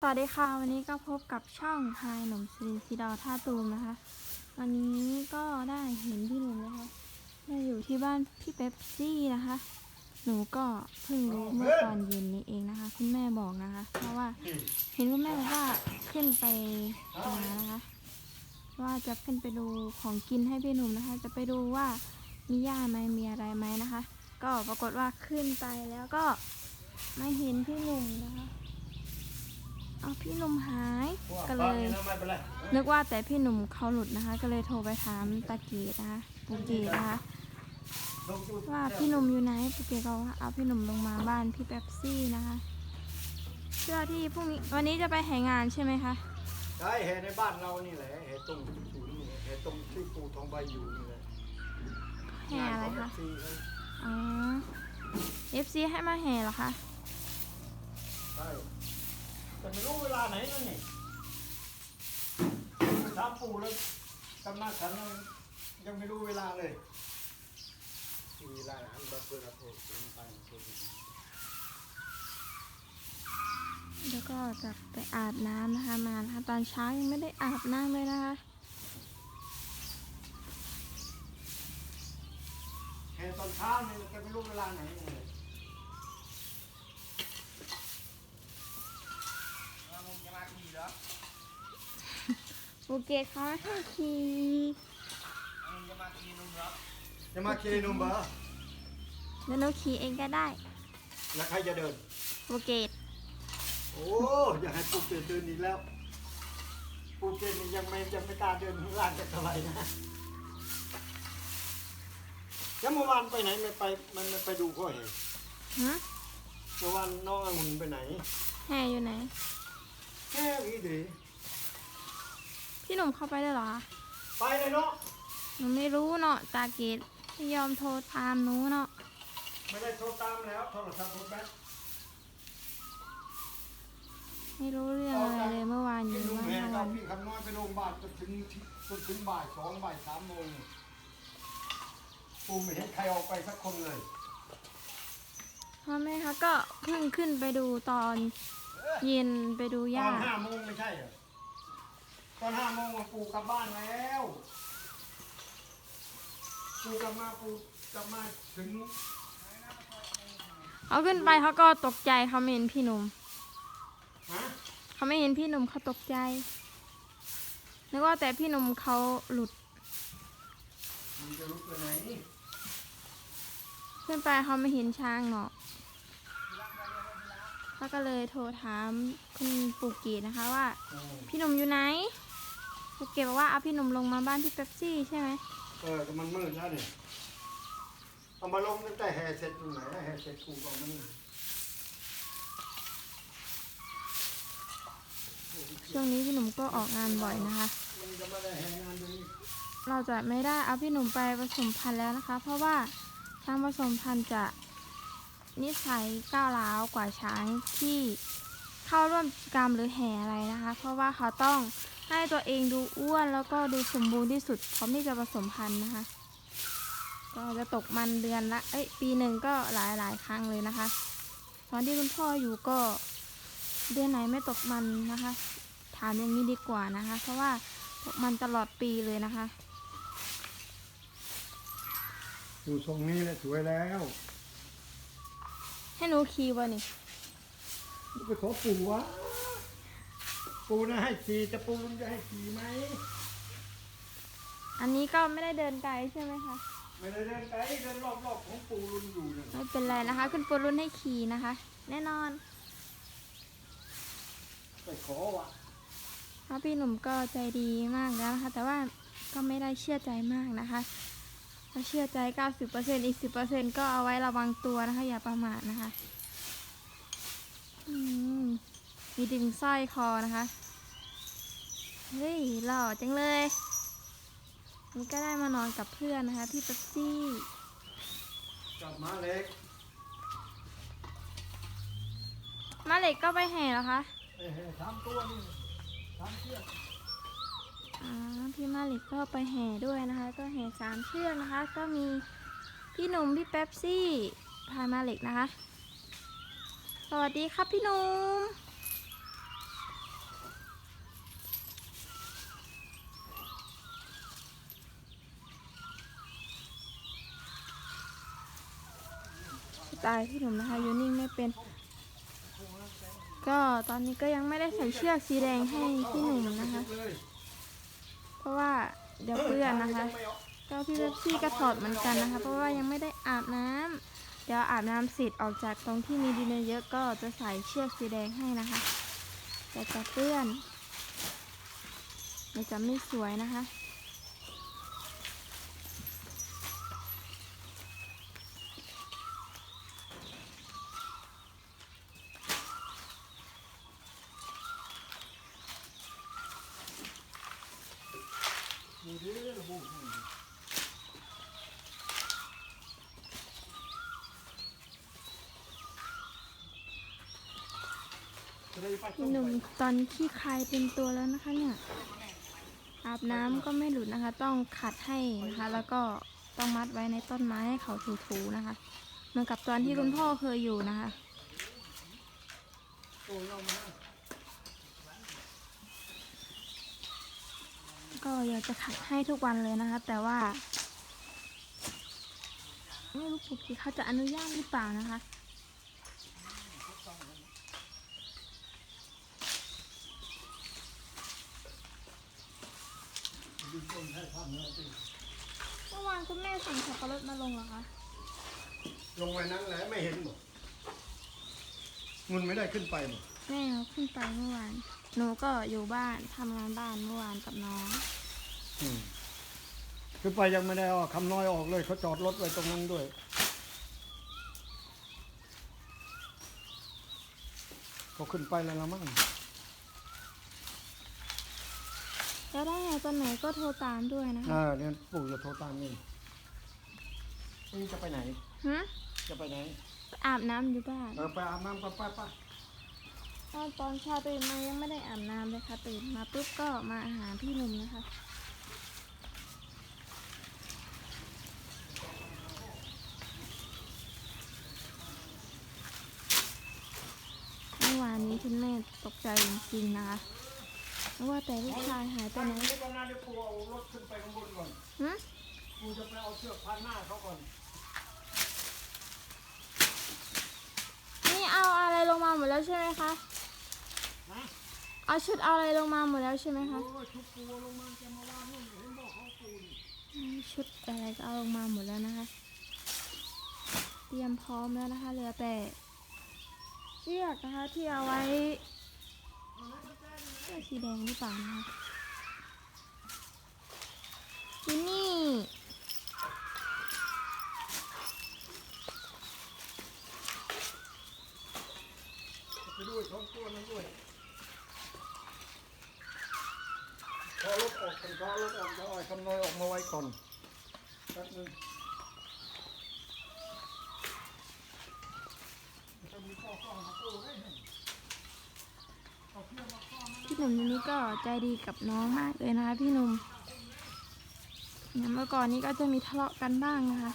สวัสดีค่ะ วันนี้ก็พบกับช่องพายหนุ่มซีซีดาวท่าตูมนะคะ วันนี้ก็ได้เห็นพี่หนุ่มนะคะได้อยู่ที่บ้านพี่เป๊ปซี่นะคะ หนูก็เพิ่งรู้เมื่อตอนเย็นนี้เองนะคะ คุณแม่บอกนะคะ เพราะว่าเห็นคุณแม่บอกว่าขึ้นไปหานะคะ ว่าจะขึ้นไปดูของกินให้พี่หนุ่มนะคะ จะไปดูว่ามีหญ้าไหมมีอะไรไหมนะคะ ก็ปรากฏว่าขึ้นไปแล้วก็ไม่เห็นพี่หนุ่มนะคะ เอาพี่หนุ่มหายก็เลยไม่เป็นไรนึกว่าแต่พี่หนุ่มเขาหลุดนะคะ ก็เลยโทรไปถามตาเกตนะคะปูเกตนะคะลงจุดว่าพี่หนุ่มอยู่ไหนปูเกตก็ว่าเอาพี่หนุ่มลงมาบ้านพี่เป๊ปซี่นะคะเพื่อที่พรุ่งนี้วันนี้จะไปแห่งานใช่ไหมคะใช่แห่ในบ้านเรานี่แหละแห่ตรงศูนย์นี่แหละแห่ตรงที่ปูทองใบอยู่นี่แหละแห่อะไรงานขคะง FC เขาอ๋อเอฟซีให้มาแห่เหรอคะใช่ แต่ไม่รู้เวลาไหนนั่นนี่ไปถามปู่แล้วกำนันฉันยังไม่รู้เวลาเลยมีร้านอาหารบัตรเพื่อนเราโทรถึงไปโทรถึงแล้วก็จะไปอาบน้ำนะคะมานะคะตอนเช้ายังไม่ได้อาบน้ำเลยนะคะแห่ตอนเช้านี่แต่ไม่รู้เวลาไหนนี่เลย ปูเกตเขาไม่ให้ขี่จะมาเคลียร์นุ่มเบอร์เดี๋ยวหนูขี่เองก็ได้ แล้วใครจะเดินปูเกตโอ้อยากให้ปูเกตเดินอีกแล้ว ปูเกตนี่ยังไม่ยังไม่กล้าเดินข้างล่างจะเท่าไหร่นะแล้วเมื่อวานไปไหนไม่ไปมันไม่ไปดูพ่อเห็นฮะเมื่อวานน้ององุ่นไปไหน แห่อยู่ไหน แค่อีดี พี่หนุ่มเข้าไปได้เหรอไปเลยเนาะหนูไม่รู้เนาะตาเกตไม่ยอมโทรตามหนูเนาะไม่ได้โทรตามแล้วโทรศัพท์ผมแบตไม่รู้เรื่องอะไรเลยเมื่อวานอพี่ยู่ลุงบ้านแม่ทั้งกัวับนพี่คำน้อยไปโรงพยาบาลจนถึงจนถึงบ่ายสองบ่ายสามโมงปูไม่เห็นใครออกไปสักคนเลย พ่อแม่คะก็เพิ่งขึ้นไปดูตอนเย็นไปดูตย่าอนห้าโมงไม่ใช่เหรอ ตอนห้าโมงปูกลับบ้านแล้วปูกลับมาปูกลับมาถึงเขาขึ้นไปเขาก็ตกใจเขาไม่เห็นพี่หนุ่มฮะเขาไม่เห็นพี่หนุ่มเขาตกใจนึกว่าแต่พี่หนุ่มเขาหลุดมันจะลุกไปไหนขึ้นไปเขาไม่เห็นช้างเนาะเขาก็เลยโทรถามคุณปูเกตนะคะว่าโอ้พี่หนุ่มอยู่ไหน ปูเกตบอกว่าเอาพี่หนุ่มลงมาบ้านพี่เป๊ปซี่ใช่ไหมเออแต่มันมืดแล้วเนี่ยเอามาลงตั้งแต่แห่เสร็จตรงไหนแล้วแห่เสร็จปูก็เอามานี่ช่วงนี้พี่หนุ่มก็ออกงานบ่อยนะคะ มันจะไม่ได้แห่งานเดี๋ยวนี้เราจะไม่ได้เอาพี่หนุ่มไปผสมพันธุ์แล้วนะคะ เพราะว่าช้างผสมพันธุ์จะนิสัยก้าวร้าวกว่าช้างที่เข้าร่วมกิจกรรมหรือแห่อะไรนะคะ เพราะว่าเขาต้อง ให้ตัวเองดูอ้วนแล้วก็ดูสมบูรณ์ที่สุดพร้อมที่จะผสมพันธุ์นะคะ ก็จะตกมันเดือนละเอ้ยปีหนึ่งก็หลายหลายๆครั้งเลยนะคะ ตอนที่คุณพ่ออยู่ก็เดือนไหนไม่ตกมันนะคะ ถามอย่างนี้ดีกว่านะคะ เพราะว่าตกมันตลอดปีเลยนะคะดูทรงนี้แหละสวยแล้ว ให้หนูขี่วะนี่ไปขอปู่วะ ปู่นะให้ขี่จะปู่ลุงจะให้ขี่ไหมอันนี้ก็ไม่ได้เดินไกลใช่ไหมคะ ไม่ได้เดินไกลเดินรอบๆของปู่ลุงอยู่นั่นไม่เป็นไรนะคะขึ้นปูรุ่นให้ขี่นะคะ แน่นอนไปขอวะเพราะพี่หนุ่มก็ใจดีมากแล้วนะคะ แต่ว่าก็ไม่ได้เชื่อใจมากนะคะถ้าเชื่อใจ 90%อีก 10%ก็เอาไว้ระวังตัวนะคะ อย่าประมาทนะคะ อืม มีดึงสร้อยคอนะคะ เฮ้ยหล่อจังเลยนี่ก็ได้มานอนกับเพื่อนนะคะ พี่เป๊ปซี่ กลับมาเล็กมาเหล็กก็ไปแห่เหรอคะเอ้ยสามตัวนี่สามเชือกอ่าพี่มาเหล็กก็ไปแห่ด้วยนะคะ ก็แห่สามเชือกนะคะ ก็มีพี่หนุ่มพี่เป๊ปซี่พามาเหล็กนะคะ สวัสดีครับพี่หนุ่ม ตล์พี่หนุ่มนะคะอยู่นิ่งไม่เป็น ก็ตอนนี้ก็ยังไม่ได้ใส่เชือกสีแดงให้พี่หนุ่มนะคะ เพราะว่าเดี๋ยวเปื้อนนะคะ ก็พี่เบปซี่ก็ถอดเหมือนกันนะคะ เพราะว่ายังไม่ได้อาบน้ำเดี๋ยวอาบน้ำเสร็จออกจากตรงที่มีดินเยอะก็จะใส่เชือกสีแดงให้นะคะแต่จะเปื้อนมันจะไม่สวยนะคะ ดูดิระบุจะได้ไป พี่ หนุ่มตอนขี้คายเต็มตัวแล้วนะคะเนี่ย อาบน้ำก็ไม่หลุดนะคะ ต้องขัดให้นะคะ แล้วก็ต้องมัดไว้ในต้นไม้ให้เขาถูๆนะคะ เหมือนกับตอนที่คุณพ่อเคยอยู่นะคะ โอ้ยเอามา ก็อยากจะขัดให้ทุกวันเลยนะคะ แต่ว่า ไม่รู้ปกติเขาจะอนุญาตหรือเปล่านะคะดึงต้นให้ทำนะสิเมื่อวานคุณแม่สั่งสับปะรดมาลงเหรอคะลงไปนั้นแหละไม่เห็นหมดมันไม่ได้ขึ้นไปหมดแม่เขาขึ้นไปเมื่อวาน หนูก็อยู่บ้านทำงานบ้านเมื่อวานกับน้อง อืมขึ้นไปยังไม่ได้เอาคำน้อยออกเลยเขาจอดรถไว้ตรงนั้นด้วย เขาขึ้นไปแล้วละมั้งแล้วได้ไงตอนไหนก็โทรตามด้วยนะคะอ่าเนี่ยปู่จะโทรตามนี่นี่จะไปไหน ฮะจะไปไหน อาบน้ำอยู่บ้าน เออไปอาบน้ำไปไปไป ตอนตอนเช้าตื่นมายังไม่ได้อาบน้ำเลยค่ะ ตื่นมาปุ๊บก็มาหาพี่หนุ่มนะคะเมื่อวานนี้คุณแม่ตกใจจริงๆนะคะเพราะว่าแต่ลูกชายหายไปไหน นี่ก็น่าเดี๋ยวปู่เอารถขึ้นไปข้างบนก่อนฮะปู่จะไปเอาเชือกพันหน้าเขาก่อน เอาอะไรลงมาหมดแล้วใช่ไหมคะ เอาชุดเอาอะไรลงมาหมดแล้วใช่ไหมคะชุบปูลงมาจะมาวางนู่นเห็นบอกเขาปูนชุดอะไรก็เอาลงมาหมดแล้วนะคะ เตรียมพร้อมแล้วนะคะเหลือแต่เชือกนะคะที่เอาไว้เชือสีแดงหรือเปล่านะคะที่นี่ ไปด้วยท้องตัวนั้นด้วยพอรถออกกันพอรถออกจะอาไอ้คำน้อยออกมาไว้ก่อนแป๊บนึงจะมีข้อข้อมาปูให้หนึ่งพี่หนุ่มคนนี้ก็ใจดีกับน้องมากเลยนะคะพี่หนุ่มอย่างเมื่อก่อนนี้ก็จะมีทะเลาะกันบ้างนะคะ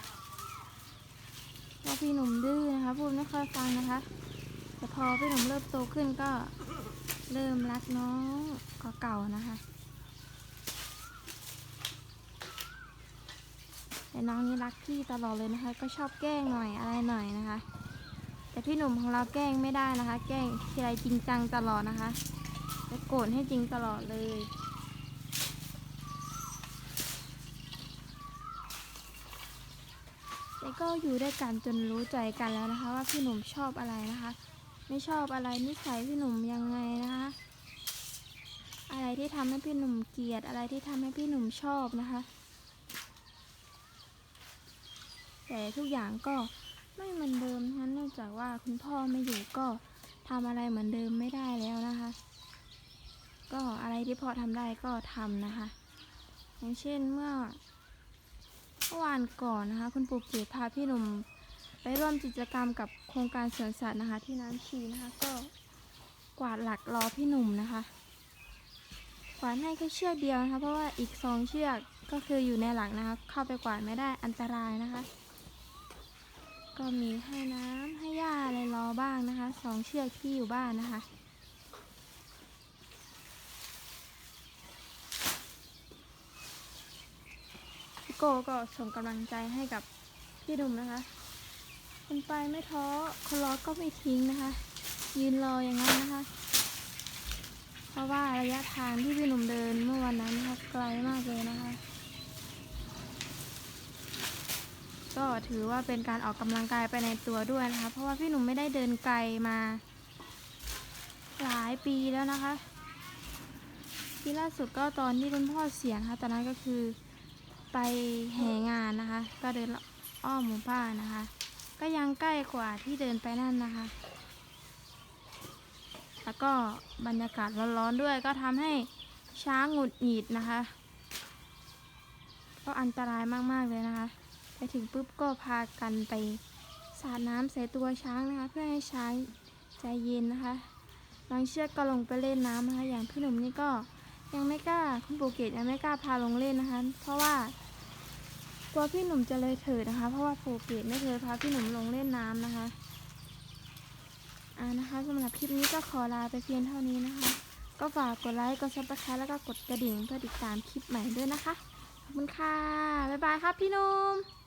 เพราะพี่หนุ่มดื้อนะคะพูดไม่ค่อยฟังนะคะ แต่พอพี่หนุ่มเริ่มโตขึ้นก็เริ่มรักน้องเก่านะคะแต่น้องนี่รักพี่ตลอดเลยนะคะ ก็ชอบแกล้งหน่อยอะไรหน่อยนะคะ แต่พี่หนุ่มของเราแกล้งไม่ได้นะคะ แกล้งทีไรจริงจังตลอดนะคะจะโกรธให้จริงตลอดเลยแต่ก็อยู่ด้วยกันจนรู้ใจกันแล้วนะคะ ว่าพี่หนุ่มชอบอะไรนะคะ ไม่ชอบอะไรนิสัยพี่หนุ่มยังไงนะคะ อะไรที่ทำให้พี่หนุ่มเกลียดอะไรที่ทำให้พี่หนุ่มชอบนะคะ แต่ทุกอย่างก็ไม่เหมือนเดิมนะคะเนื่องจากว่าคุณพ่อไม่อยู่ก็ทำอะไรเหมือนเดิมไม่ได้แล้วนะคะ ก็อะไรที่พ่อทำได้ก็ทำนะคะ อย่างเช่นเมื่อเมื่อวานก่อนนะคะ คุณปู่เกียรติพาพี่หนุ่ม ไปร่วมกิจกรรมกับโครงการสวนสัตว์นะคะ ที่น้ำชีนะคะ ก็กวาดหลักรอพี่หนุ่มนะคะ กวาดให้แค่เชือกเดียวนะคะ เพราะว่าอีกสองเชือกก็คืออยู่ในหลักนะคะ เข้าไปกวาดไม่ได้อันตรายนะคะ ก็มีให้น้ำให้หญ้าอะไรรอบ้างนะคะสองเชือกที่อยู่บ้านนะคะพี่โก้ก็ส่งกำลังใจให้กับพี่ดุมนะคะ คนไปไม่ท้อ คนรอก็ไม่ทิ้งนะคะ ยืนรออย่างนั้นนะคะ เพราะว่าระยะทางที่พี่หนุ่มเดินเมื่อวันนั้นนะคะไกลมากเลยนะคะ ก็ถือว่าเป็นการออกกำลังกายไปในตัวด้วยนะคะ เพราะว่าพี่หนุ่มไม่ได้เดินไกลมา หลายปีแล้วนะคะ ที่ล่าสุดก็ตอนที่คุณพ่อเสียนะคะตอนนั้นก็คือไปแห่งานนะคะ ก็เดินอ้อมหมู่บ้านนะคะ ก็ยังใกล้กว่าที่เดินไปนั่นนะคะ แล้วก็บรรยากาศร้อนๆด้วยก็ทำให้ช้างหงุดหงิดนะคะ ก็อันตรายมากๆเลยนะคะ ไปถึงปุ๊บก็พากันไปสาดน้ำใส่ตัวช้างนะคะ เพื่อให้ช้างใจเย็นนะคะบางเชือกก็ลงไปเล่นน้ำนะคะ อย่างพี่หนุ่มนี่ก็ยังไม่กล้าคุณปูเกตยังไม่กล้าพาลงเล่นนะคะ เพราะว่า กลัวพี่หนุ่มจะเลยเถิดนะคะ เพราะว่าภูเกตไม่เคยพาพี่หนุ่มลงเล่นน้ำนะคะอ่านะคะสำหรับคลิปนี้ก็ขอลาไปเพียงเท่านี้นะคะ ก็ฝากกดไลค์กดซับสไครต์แล้วก็กดกระดิ่งเพื่อติดตามคลิปใหม่ด้วยนะคะขอบคุณค่ะบ๊ายบายครับพี่หนุ่ม